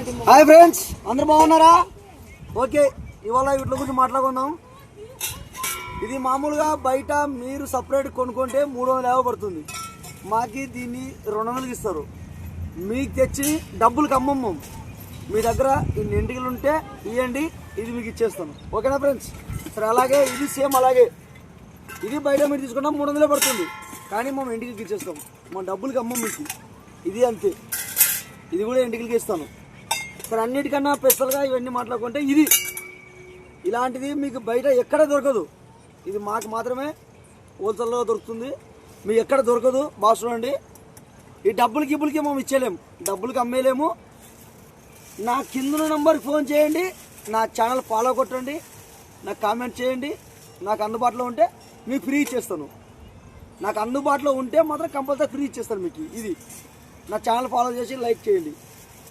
Hi friends అందరు బాగున్నారా? Okay ఇవాళ వీటి గురించి మాట్లాడుకుందాం. ఇది మామూలుగా బయట మీరు సపరేట్ కొనుక్కుంటే మూడు వందల యాభై పడుతుంది. మాకి దీన్ని రెండు వందలకి ఇస్తారు. మీకు తెచ్చి డబ్బులు అమ్మమ్మ. మీ దగ్గర ఇన్ని ఎంటికలు ఉంటే ఇవ్వండి ఇది మీకు ఇచ్చేస్తాను. ఓకేనా ఫ్రెండ్స్? సరే అలాగే ఇది సేమ్ అలాగే. ఇది బయట మీరు తీసుకున్నా మూడు వందలే పడుతుంది. కానీ మేము ఇంటికి ఇచ్చేస్తాం. మా డబ్బులకి అమ్మం మీకు. ఇది అంతే. ఇది కూడా ఇంటికి ఇస్తాను. సరే అన్నిటికన్నా స్పెషల్గా ఇవన్నీ మాట్లాడుకుంటే ఇది. ఇలాంటిది మీకు బయట ఎక్కడ దొరకదు. ఇది మాకు మాత్రమే హోల్సేల్లో దొరుకుతుంది. మీకు ఎక్కడ దొరకదు బాగా చూడండి. ఈ డబ్బులు గిబ్బులకి మేము ఇచ్చేయలేము. డబ్బులకి అమ్మేయలేము. నా కింద నెంబర్కి ఫోన్ చేయండి. నా ఛానల్ ఫాలో కొట్టండి. నాకు కామెంట్ చేయండి. నాకు అందుబాటులో ఉంటే మీకు ఫ్రీ ఇచ్చేస్తాను. నాకు అందుబాటులో ఉంటే మాత్రం కంపల్సరీ ఫ్రీ ఇచ్చేస్తాను మీకు. ఇది. నా ఛానల్ ఫాలో చేసి లైక్ చేయండి.